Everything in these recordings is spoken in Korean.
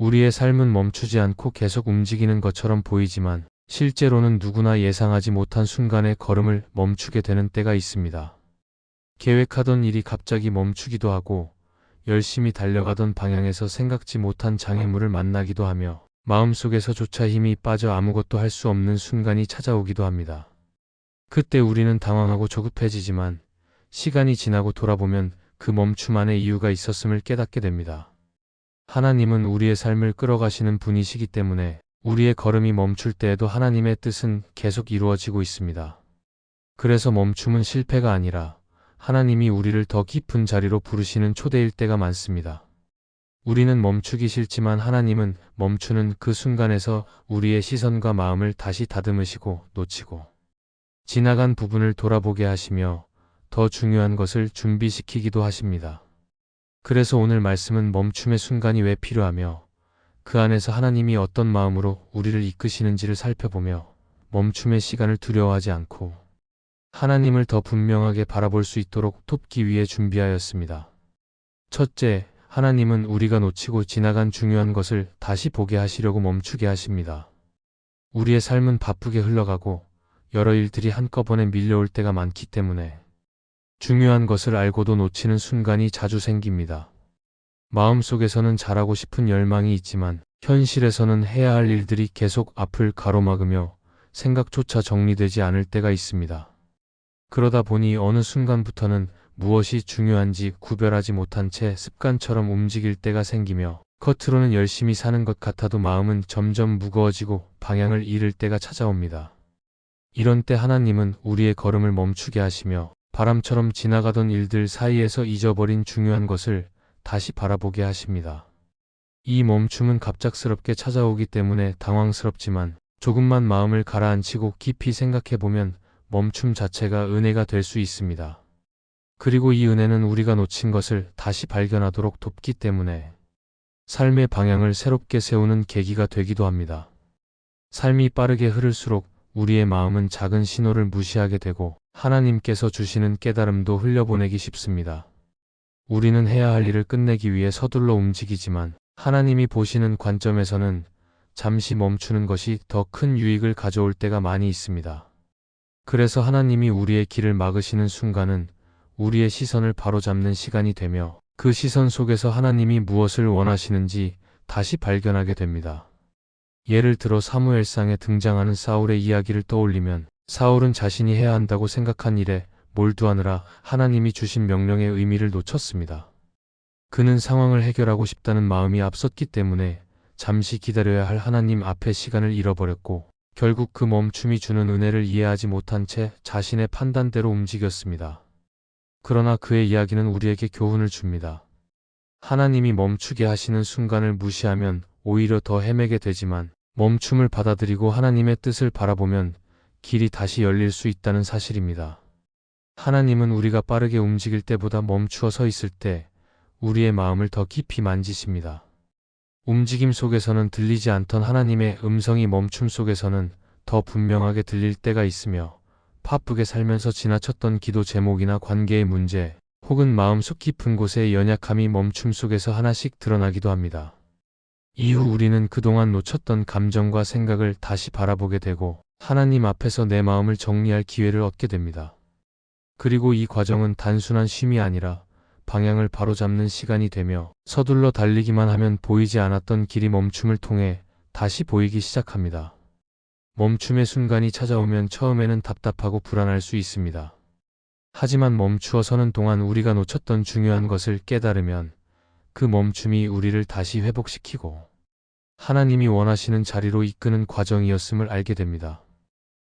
우리의 삶은 멈추지 않고 계속 움직이는 것처럼 보이지만 실제로는 누구나 예상하지 못한 순간에 걸음을 멈추게 되는 때가 있습니다. 계획하던 일이 갑자기 멈추기도 하고 열심히 달려가던 방향에서 생각지 못한 장애물을 만나기도 하며 마음속에서조차 힘이 빠져 아무것도 할 수 없는 순간이 찾아오기도 합니다. 그때 우리는 당황하고 조급해지지만 시간이 지나고 돌아보면 그 멈춤 안에 이유가 있었음을 깨닫게 됩니다. 하나님은 우리의 삶을 끌어가시는 분이시기 때문에 우리의 걸음이 멈출 때에도 하나님의 뜻은 계속 이루어지고 있습니다. 그래서 멈춤은 실패가 아니라 하나님이 우리를 더 깊은 자리로 부르시는 초대일 때가 많습니다. 우리는 멈추기 싫지만 하나님은 멈추는 그 순간에서 우리의 시선과 마음을 다시 다듬으시고 놓치고 지나간 부분을 돌아보게 하시며 더 중요한 것을 준비시키기도 하십니다. 그래서 오늘 말씀은 멈춤의 순간이 왜 필요하며 그 안에서 하나님이 어떤 마음으로 우리를 이끄시는지를 살펴보며 멈춤의 시간을 두려워하지 않고 하나님을 더 분명하게 바라볼 수 있도록 돕기 위해 준비하였습니다. 첫째, 하나님은 우리가 놓치고 지나간 중요한 것을 다시 보게 하시려고 멈추게 하십니다. 우리의 삶은 바쁘게 흘러가고 여러 일들이 한꺼번에 밀려올 때가 많기 때문에 중요한 것을 알고도 놓치는 순간이 자주 생깁니다. 마음속에서는 잘하고 싶은 열망이 있지만 현실에서는 해야 할 일들이 계속 앞을 가로막으며 생각조차 정리되지 않을 때가 있습니다. 그러다 보니 어느 순간부터는 무엇이 중요한지 구별하지 못한 채 습관처럼 움직일 때가 생기며 겉으로는 열심히 사는 것 같아도 마음은 점점 무거워지고 방향을 잃을 때가 찾아옵니다. 이런 때 하나님은 우리의 걸음을 멈추게 하시며 바람처럼 지나가던 일들 사이에서 잊어버린 중요한 것을 다시 바라보게 하십니다. 이 멈춤은 갑작스럽게 찾아오기 때문에 당황스럽지만 조금만 마음을 가라앉히고 깊이 생각해보면 멈춤 자체가 은혜가 될 수 있습니다. 그리고 이 은혜는 우리가 놓친 것을 다시 발견하도록 돕기 때문에 삶의 방향을 새롭게 세우는 계기가 되기도 합니다. 삶이 빠르게 흐를수록 우리의 마음은 작은 신호를 무시하게 되고 하나님께서 주시는 깨달음도 흘려보내기 쉽습니다. 우리는 해야 할 일을 끝내기 위해 서둘러 움직이지만 하나님이 보시는 관점에서는 잠시 멈추는 것이 더 큰 유익을 가져올 때가 많이 있습니다. 그래서 하나님이 우리의 길을 막으시는 순간은 우리의 시선을 바로잡는 시간이 되며 그 시선 속에서 하나님이 무엇을 원하시는지 다시 발견하게 됩니다. 예를 들어 사무엘상에 등장하는 사울의 이야기를 떠올리면 사울은 자신이 해야 한다고 생각한 일에 몰두하느라 하나님이 주신 명령의 의미를 놓쳤습니다. 그는 상황을 해결하고 싶다는 마음이 앞섰기 때문에 잠시 기다려야 할 하나님 앞에 시간을 잃어버렸고 결국 그 멈춤이 주는 은혜를 이해하지 못한 채 자신의 판단대로 움직였습니다. 그러나 그의 이야기는 우리에게 교훈을 줍니다. 하나님이 멈추게 하시는 순간을 무시하면 오히려 더 헤매게 되지만 멈춤을 받아들이고 하나님의 뜻을 바라보면 길이 다시 열릴 수 있다는 사실입니다. 하나님은 우리가 빠르게 움직일 때보다 멈추어 서 있을 때 우리의 마음을 더 깊이 만지십니다. 움직임 속에서는 들리지 않던 하나님의 음성이 멈춤 속에서는 더 분명하게 들릴 때가 있으며 바쁘게 살면서 지나쳤던 기도 제목이나 관계의 문제 혹은 마음속 깊은 곳의 연약함이 멈춤 속에서 하나씩 드러나기도 합니다. 이후 우리는 그동안 놓쳤던 감정과 생각을 다시 바라보게 되고 하나님 앞에서 내 마음을 정리할 기회를 얻게 됩니다. 그리고 이 과정은 단순한 쉼이 아니라 방향을 바로잡는 시간이 되며 서둘러 달리기만 하면 보이지 않았던 길이 멈춤을 통해 다시 보이기 시작합니다. 멈춤의 순간이 찾아오면 처음에는 답답하고 불안할 수 있습니다. 하지만 멈추어 서는 동안 우리가 놓쳤던 중요한 것을 깨달으면 그 멈춤이 우리를 다시 회복시키고 하나님이 원하시는 자리로 이끄는 과정이었음을 알게 됩니다.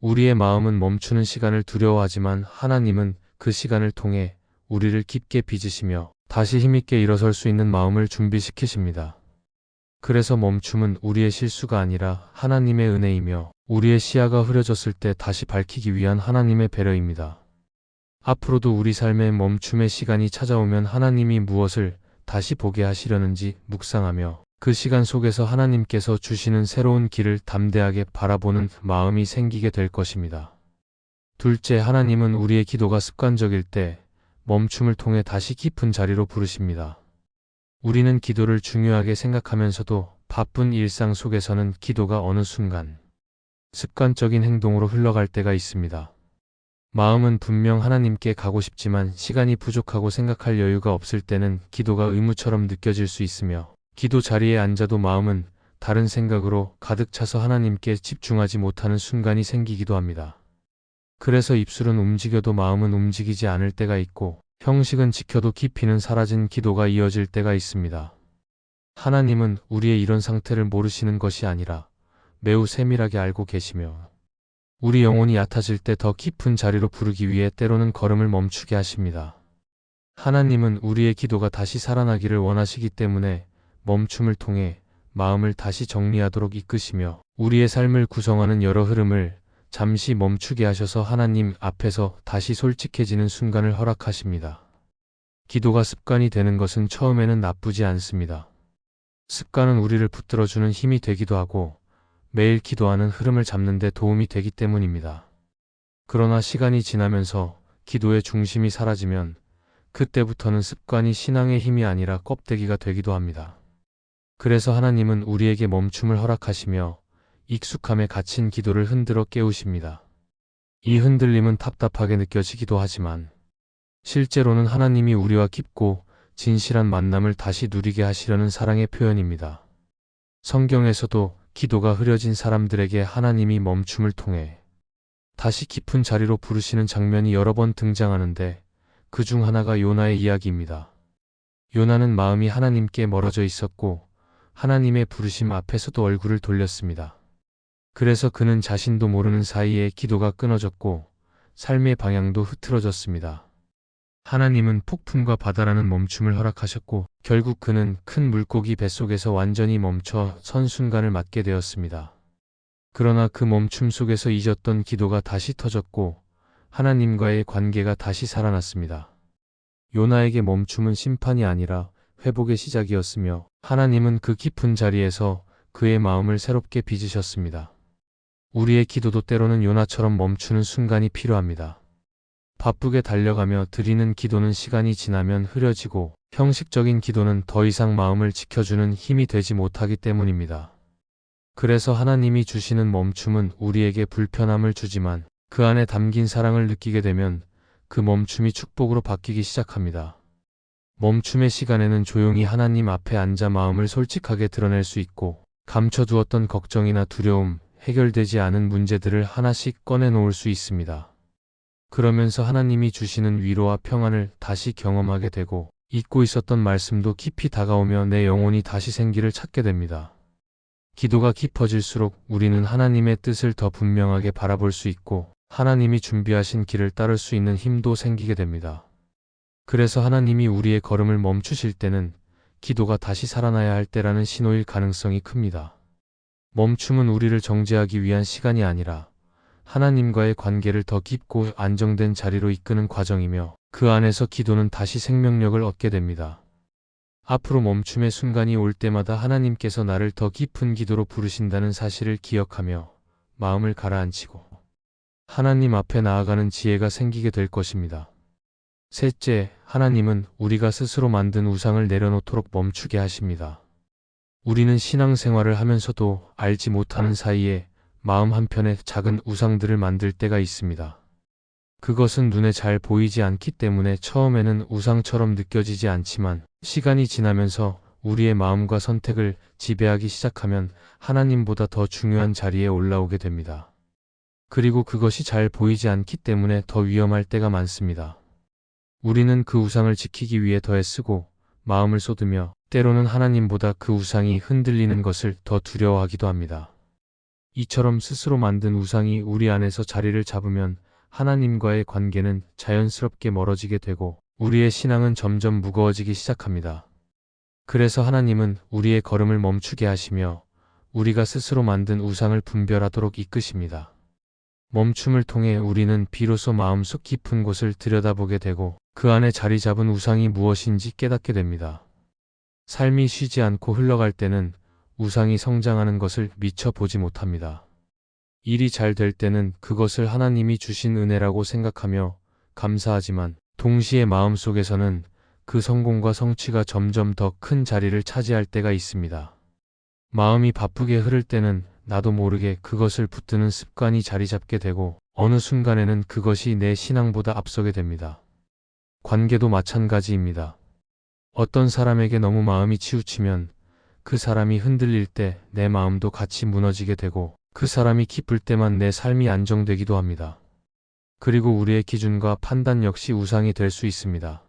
우리의 마음은 멈추는 시간을 두려워하지만 하나님은 그 시간을 통해 우리를 깊게 빚으시며 다시 힘있게 일어설 수 있는 마음을 준비시키십니다. 그래서 멈춤은 우리의 실수가 아니라 하나님의 은혜이며 우리의 시야가 흐려졌을 때 다시 밝히기 위한 하나님의 배려입니다. 앞으로도 우리 삶에 멈춤의 시간이 찾아오면 하나님이 무엇을 다시 보게 하시려는지 묵상하며 그 시간 속에서 하나님께서 주시는 새로운 길을 담대하게 바라보는 마음이 생기게 될 것입니다. 둘째, 하나님은 우리의 기도가 습관적일 때 멈춤을 통해 다시 깊은 자리로 부르십니다. 우리는 기도를 중요하게 생각하면서도 바쁜 일상 속에서는 기도가 어느 순간 습관적인 행동으로 흘러갈 때가 있습니다. 마음은 분명 하나님께 가고 싶지만 시간이 부족하고 생각할 여유가 없을 때는 기도가 의무처럼 느껴질 수 있으며 기도 자리에 앉아도 마음은 다른 생각으로 가득 차서 하나님께 집중하지 못하는 순간이 생기기도 합니다. 그래서 입술은 움직여도 마음은 움직이지 않을 때가 있고 형식은 지켜도 깊이는 사라진 기도가 이어질 때가 있습니다. 하나님은 우리의 이런 상태를 모르시는 것이 아니라 매우 세밀하게 알고 계시며 우리 영혼이 얕아질 때 더 깊은 자리로 부르기 위해 때로는 걸음을 멈추게 하십니다. 하나님은 우리의 기도가 다시 살아나기를 원하시기 때문에 멈춤을 통해 마음을 다시 정리하도록 이끄시며 우리의 삶을 구성하는 여러 흐름을 잠시 멈추게 하셔서 하나님 앞에서 다시 솔직해지는 순간을 허락하십니다. 기도가 습관이 되는 것은 처음에는 나쁘지 않습니다. 습관은 우리를 붙들어주는 힘이 되기도 하고 매일 기도하는 흐름을 잡는 데 도움이 되기 때문입니다. 그러나 시간이 지나면서 기도의 중심이 사라지면 그때부터는 습관이 신앙의 힘이 아니라 껍데기가 되기도 합니다. 그래서 하나님은 우리에게 멈춤을 허락하시며 익숙함에 갇힌 기도를 흔들어 깨우십니다. 이 흔들림은 답답하게 느껴지기도 하지만 실제로는 하나님이 우리와 깊고 진실한 만남을 다시 누리게 하시려는 사랑의 표현입니다. 성경에서도 기도가 흐려진 사람들에게 하나님이 멈춤을 통해 다시 깊은 자리로 부르시는 장면이 여러 번 등장하는데 그 중 하나가 요나의 이야기입니다. 요나는 마음이 하나님께 멀어져 있었고 하나님의 부르심 앞에서도 얼굴을 돌렸습니다. 그래서 그는 자신도 모르는 사이에 기도가 끊어졌고 삶의 방향도 흐트러졌습니다. 하나님은 폭풍과 바다라는 멈춤을 허락하셨고 결국 그는 큰 물고기 뱃속에서 완전히 멈춰 선 순간을 맞게 되었습니다. 그러나 그 멈춤 속에서 잊었던 기도가 다시 터졌고 하나님과의 관계가 다시 살아났습니다. 요나에게 멈춤은 심판이 아니라 회복의 시작이었으며 하나님은 그 깊은 자리에서 그의 마음을 새롭게 빚으셨습니다. 우리의 기도도 때로는 요나처럼 멈추는 순간이 필요합니다. 바쁘게 달려가며 드리는 기도는 시간이 지나면 흐려지고 형식적인 기도는 더 이상 마음을 지켜주는 힘이 되지 못하기 때문입니다. 그래서 하나님이 주시는 멈춤은 우리에게 불편함을 주지만 그 안에 담긴 사랑을 느끼게 되면 그 멈춤이 축복으로 바뀌기 시작합니다. 멈춤의 시간에는 조용히 하나님 앞에 앉아 마음을 솔직하게 드러낼 수 있고 감춰두었던 걱정이나 두려움, 해결되지 않은 문제들을 하나씩 꺼내놓을 수 있습니다. 그러면서 하나님이 주시는 위로와 평안을 다시 경험하게 되고 잊고 있었던 말씀도 깊이 다가오며 내 영혼이 다시 생기를 찾게 됩니다. 기도가 깊어질수록 우리는 하나님의 뜻을 더 분명하게 바라볼 수 있고 하나님이 준비하신 길을 따를 수 있는 힘도 생기게 됩니다. 그래서 하나님이 우리의 걸음을 멈추실 때는 기도가 다시 살아나야 할 때라는 신호일 가능성이 큽니다. 멈춤은 우리를 정죄하기 위한 시간이 아니라 하나님과의 관계를 더 깊고 안정된 자리로 이끄는 과정이며 그 안에서 기도는 다시 생명력을 얻게 됩니다. 앞으로 멈춤의 순간이 올 때마다 하나님께서 나를 더 깊은 기도로 부르신다는 사실을 기억하며 마음을 가라앉히고 하나님 앞에 나아가는 지혜가 생기게 될 것입니다. 셋째, 하나님은 우리가 스스로 만든 우상을 내려놓도록 멈추게 하십니다. 우리는 신앙생활을 하면서도 알지 못하는 사이에 마음 한편에 작은 우상들을 만들 때가 있습니다. 그것은 눈에 잘 보이지 않기 때문에 처음에는 우상처럼 느껴지지 않지만 시간이 지나면서 우리의 마음과 선택을 지배하기 시작하면 하나님보다 더 중요한 자리에 올라오게 됩니다. 그리고 그것이 잘 보이지 않기 때문에 더 위험할 때가 많습니다. 우리는 그 우상을 지키기 위해 더 애쓰고 마음을 쏟으며 때로는 하나님보다 그 우상이 흔들리는 것을 더 두려워하기도 합니다. 이처럼 스스로 만든 우상이 우리 안에서 자리를 잡으면 하나님과의 관계는 자연스럽게 멀어지게 되고 우리의 신앙은 점점 무거워지기 시작합니다. 그래서 하나님은 우리의 걸음을 멈추게 하시며 우리가 스스로 만든 우상을 분별하도록 이끄십니다. 멈춤을 통해 우리는 비로소 마음속 깊은 곳을 들여다보게 되고 그 안에 자리 잡은 우상이 무엇인지 깨닫게 됩니다. 삶이 쉬지 않고 흘러갈 때는 우상이 성장하는 것을 미처 보지 못합니다. 일이 잘 될 때는 그것을 하나님이 주신 은혜라고 생각하며 감사하지만 동시에 마음속에서는 그 성공과 성취가 점점 더 큰 자리를 차지할 때가 있습니다. 마음이 바쁘게 흐를 때는 나도 모르게 그것을 붙드는 습관이 자리 잡게 되고 어느 순간에는 그것이 내 신앙보다 앞서게 됩니다. 관계도 마찬가지입니다. 어떤 사람에게 너무 마음이 치우치면 그 사람이 흔들릴 때 내 마음도 같이 무너지게 되고 그 사람이 기쁠 때만 내 삶이 안정되기도 합니다. 그리고 우리의 기준과 판단 역시 우상이 될 수 있습니다.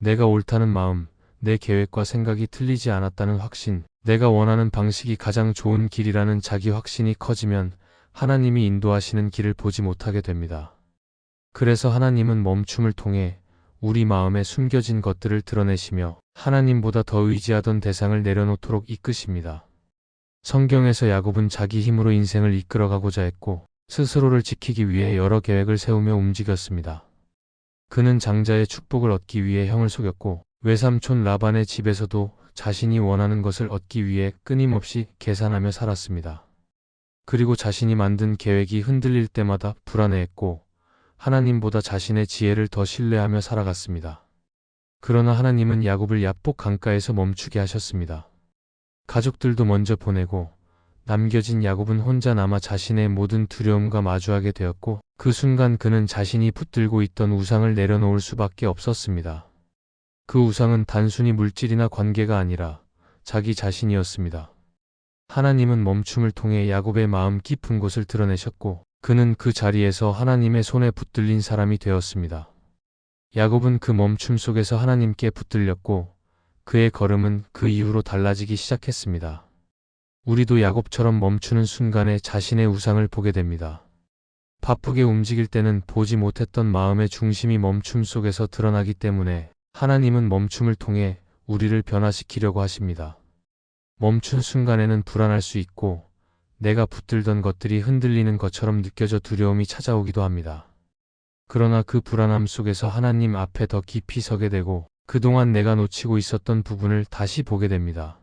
내가 옳다는 마음, 내 계획과 생각이 틀리지 않았다는 확신, 내가 원하는 방식이 가장 좋은 길이라는 자기 확신이 커지면 하나님이 인도하시는 길을 보지 못하게 됩니다. 그래서 하나님은 멈춤을 통해 우리 마음에 숨겨진 것들을 드러내시며 하나님보다 더 의지하던 대상을 내려놓도록 이끄십니다. 성경에서 야곱은 자기 힘으로 인생을 이끌어가고자 했고 스스로를 지키기 위해 여러 계획을 세우며 움직였습니다. 그는 장자의 축복을 얻기 위해 형을 속였고 외삼촌 라반의 집에서도 자신이 원하는 것을 얻기 위해 끊임없이 계산하며 살았습니다. 그리고 자신이 만든 계획이 흔들릴 때마다 불안해했고 하나님보다 자신의 지혜를 더 신뢰하며 살아갔습니다. 그러나 하나님은 야곱을 야복 강가에서 멈추게 하셨습니다. 가족들도 먼저 보내고 남겨진 야곱은 혼자 남아 자신의 모든 두려움과 마주하게 되었고 그 순간 그는 자신이 붙들고 있던 우상을 내려놓을 수밖에 없었습니다. 그 우상은 단순히 물질이나 관계가 아니라 자기 자신이었습니다. 하나님은 멈춤을 통해 야곱의 마음 깊은 곳을 드러내셨고 그는 그 자리에서 하나님의 손에 붙들린 사람이 되었습니다. 야곱은 그 멈춤 속에서 하나님께 붙들렸고 그의 걸음은 그 이후로 달라지기 시작했습니다. 우리도 야곱처럼 멈추는 순간에 자신의 우상을 보게 됩니다. 바쁘게 움직일 때는 보지 못했던 마음의 중심이 멈춤 속에서 드러나기 때문에 하나님은 멈춤을 통해 우리를 변화시키려고 하십니다. 멈춘 순간에는 불안할 수 있고 내가 붙들던 것들이 흔들리는 것처럼 느껴져 두려움이 찾아오기도 합니다. 그러나 그 불안함 속에서 하나님 앞에 더 깊이 서게 되고 그동안 내가 놓치고 있었던 부분을 다시 보게 됩니다.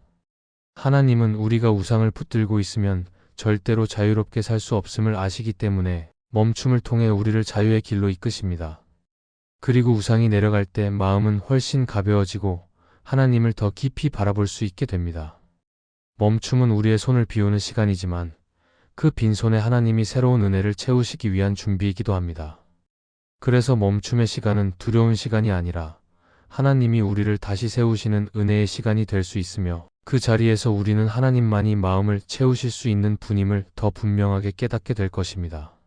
하나님은 우리가 우상을 붙들고 있으면 절대로 자유롭게 살 수 없음을 아시기 때문에 멈춤을 통해 우리를 자유의 길로 이끄십니다. 그리고 우상이 내려갈 때 마음은 훨씬 가벼워지고 하나님을 더 깊이 바라볼 수 있게 됩니다. 멈춤은 우리의 손을 비우는 시간이지만 그 빈손에 하나님이 새로운 은혜를 채우시기 위한 준비이기도 합니다. 그래서 멈춤의 시간은 두려운 시간이 아니라 하나님이 우리를 다시 세우시는 은혜의 시간이 될 수 있으며 그 자리에서 우리는 하나님만이 마음을 채우실 수 있는 분임을 더 분명하게 깨닫게 될 것입니다.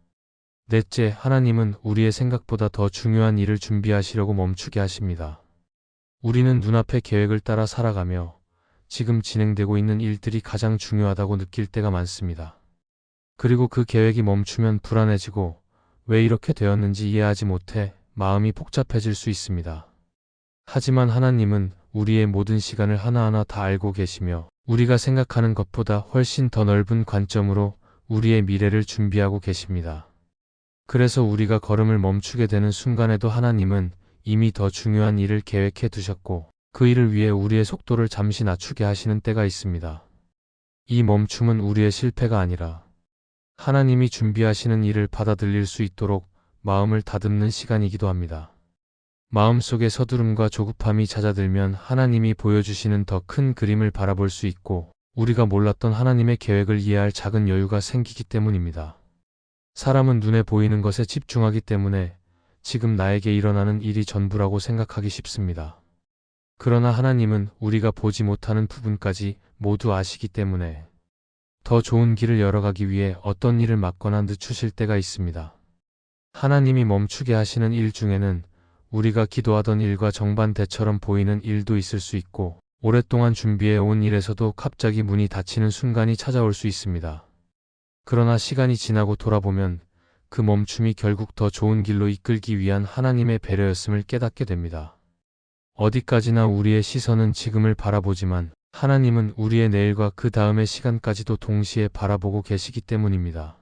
넷째, 하나님은 우리의 생각보다 더 중요한 일을 준비하시려고 멈추게 하십니다. 우리는 눈앞의 계획을 따라 살아가며 지금 진행되고 있는 일들이 가장 중요하다고 느낄 때가 많습니다. 그리고 그 계획이 멈추면 불안해지고 왜 이렇게 되었는지 이해하지 못해 마음이 복잡해질 수 있습니다. 하지만 하나님은 우리의 모든 시간을 하나하나 다 알고 계시며 우리가 생각하는 것보다 훨씬 더 넓은 관점으로 우리의 미래를 준비하고 계십니다. 그래서 우리가 걸음을 멈추게 되는 순간에도 하나님은 이미 더 중요한 일을 계획해 두셨고 그 일을 위해 우리의 속도를 잠시 낮추게 하시는 때가 있습니다. 이 멈춤은 우리의 실패가 아니라 하나님이 준비하시는 일을 받아들일 수 있도록 마음을 다듬는 시간이기도 합니다. 마음속에 서두름과 조급함이 잦아들면 하나님이 보여주시는 더 큰 그림을 바라볼 수 있고 우리가 몰랐던 하나님의 계획을 이해할 작은 여유가 생기기 때문입니다. 사람은 눈에 보이는 것에 집중하기 때문에 지금 나에게 일어나는 일이 전부라고 생각하기 쉽습니다. 그러나 하나님은 우리가 보지 못하는 부분까지 모두 아시기 때문에 더 좋은 길을 열어가기 위해 어떤 일을 막거나 늦추실 때가 있습니다. 하나님이 멈추게 하시는 일 중에는 우리가 기도하던 일과 정반대처럼 보이는 일도 있을 수 있고 오랫동안 준비해 온 일에서도 갑자기 문이 닫히는 순간이 찾아올 수 있습니다. 그러나 시간이 지나고 돌아보면 그 멈춤이 결국 더 좋은 길로 이끌기 위한 하나님의 배려였음을 깨닫게 됩니다. 어디까지나 우리의 시선은 지금을 바라보지만 하나님은 우리의 내일과 그 다음의 시간까지도 동시에 바라보고 계시기 때문입니다.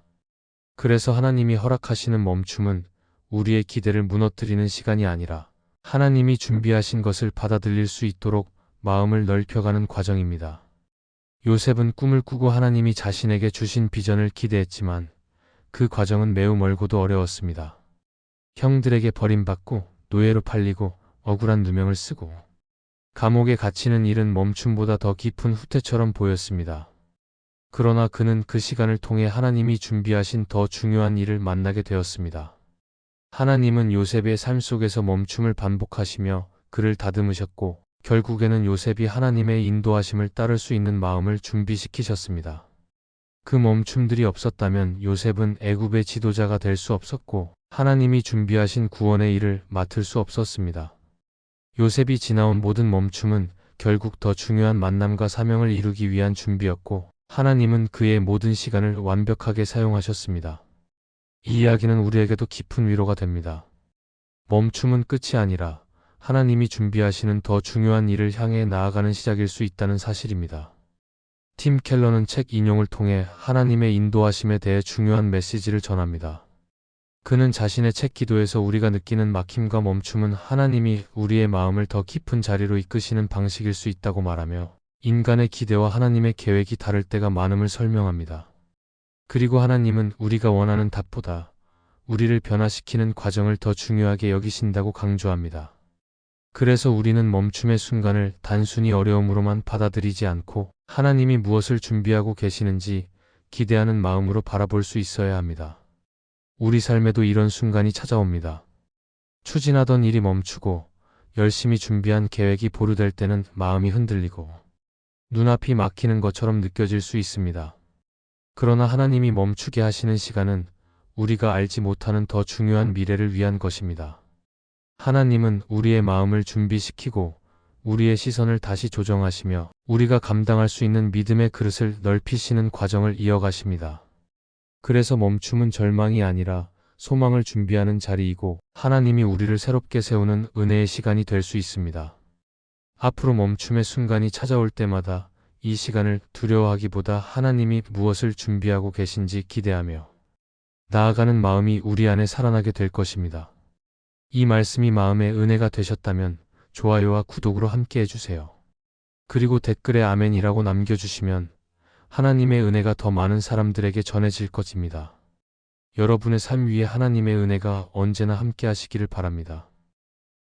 그래서 하나님이 허락하시는 멈춤은 우리의 기대를 무너뜨리는 시간이 아니라 하나님이 준비하신 것을 받아들일 수 있도록 마음을 넓혀가는 과정입니다. 요셉은 꿈을 꾸고 하나님이 자신에게 주신 비전을 기대했지만 그 과정은 매우 멀고도 어려웠습니다. 형들에게 버림받고 노예로 팔리고 억울한 누명을 쓰고 감옥에 갇히는 일은 멈춤보다 더 깊은 후퇴처럼 보였습니다. 그러나 그는 그 시간을 통해 하나님이 준비하신 더 중요한 일을 만나게 되었습니다. 하나님은 요셉의 삶 속에서 멈춤을 반복하시며 그를 다듬으셨고 결국에는 요셉이 하나님의 인도하심을 따를 수 있는 마음을 준비시키셨습니다. 그 멈춤들이 없었다면 요셉은 애굽의 지도자가 될 수 없었고 하나님이 준비하신 구원의 일을 맡을 수 없었습니다. 요셉이 지나온 모든 멈춤은 결국 더 중요한 만남과 사명을 이루기 위한 준비였고 하나님은 그의 모든 시간을 완벽하게 사용하셨습니다. 이 이야기는 우리에게도 깊은 위로가 됩니다. 멈춤은 끝이 아니라 하나님이 준비하시는 더 중요한 일을 향해 나아가는 시작일 수 있다는 사실입니다. 팀 켈러는 책 인용을 통해 하나님의 인도하심에 대해 중요한 메시지를 전합니다. 그는 자신의 책 기도에서 우리가 느끼는 막힘과 멈춤은 하나님이 우리의 마음을 더 깊은 자리로 이끄시는 방식일 수 있다고 말하며 인간의 기대와 하나님의 계획이 다를 때가 많음을 설명합니다. 그리고 하나님은 우리가 원하는 답보다 우리를 변화시키는 과정을 더 중요하게 여기신다고 강조합니다. 그래서 우리는 멈춤의 순간을 단순히 어려움으로만 받아들이지 않고 하나님이 무엇을 준비하고 계시는지 기대하는 마음으로 바라볼 수 있어야 합니다. 우리 삶에도 이런 순간이 찾아옵니다. 추진하던 일이 멈추고 열심히 준비한 계획이 보류될 때는 마음이 흔들리고 눈앞이 막히는 것처럼 느껴질 수 있습니다. 그러나 하나님이 멈추게 하시는 시간은 우리가 알지 못하는 더 중요한 미래를 위한 것입니다. 하나님은 우리의 마음을 준비시키고 우리의 시선을 다시 조정하시며 우리가 감당할 수 있는 믿음의 그릇을 넓히시는 과정을 이어가십니다. 그래서 멈춤은 절망이 아니라 소망을 준비하는 자리이고 하나님이 우리를 새롭게 세우는 은혜의 시간이 될 수 있습니다. 앞으로 멈춤의 순간이 찾아올 때마다 이 시간을 두려워하기보다 하나님이 무엇을 준비하고 계신지 기대하며 나아가는 마음이 우리 안에 살아나게 될 것입니다. 이 말씀이 마음의 은혜가 되셨다면 좋아요와 구독으로 함께 해주세요. 그리고 댓글에 아멘이라고 남겨주시면 하나님의 은혜가 더 많은 사람들에게 전해질 것입니다. 여러분의 삶 위에 하나님의 은혜가 언제나 함께 하시기를 바랍니다.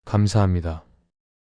감사합니다.